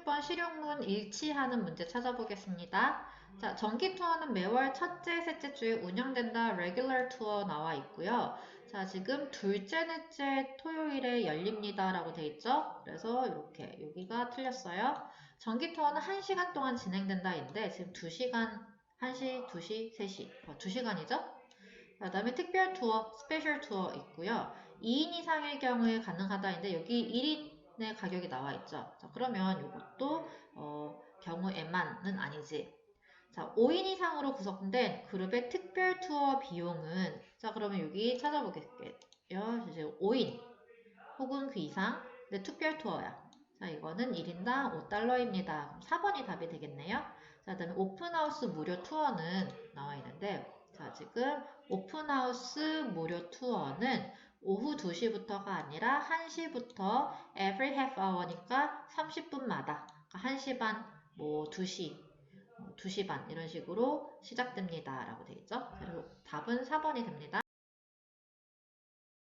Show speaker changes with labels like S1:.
S1: 16번 실용문 일치하는 문제 찾아보겠습니다. 자, 정기 투어는 매월 첫째, 셋째 주에 운영된다. 레귤러 투어 나와 있고요. 자, 지금 둘째, 넷째 토요일에 열립니다. 라고 돼 있죠? 그래서 이렇게 여기가 틀렸어요. 정기 투어는 1시간 동안 진행된다인데 지금 2시간, 1시, 2시, 3시. 어, 2시간이죠? 그 다음에 특별 투어, 스페셜 투어 있고요. 2인 이상일 경우에 가능하다인데 여기 1인 의 가격이 나와 있죠. 자, 그러면 이것도 어, 경우에만은 아니지. 자, 5인 이상으로 구성된 그룹의 특별 투어 비용은 자, 그러면 여기 찾아보겠게요. 이제 5인 혹은 그 이상 근데 특별 투어야. 자, 이거는 1인당 5달러입니다. 그럼 4번이 답이 되겠네요. 자, 그다음에 오픈하우스 무료 투어는 나와 있는데 자, 지금 오픈하우스 무료 투어는 오후 2시부터가 아니라 1시부터 every half hour니까 30분마다 1시 반, 뭐 2시, 2시 반 이런 식으로 시작됩니다. 라고 되어 있죠. 그리고 답은 4번이 됩니다.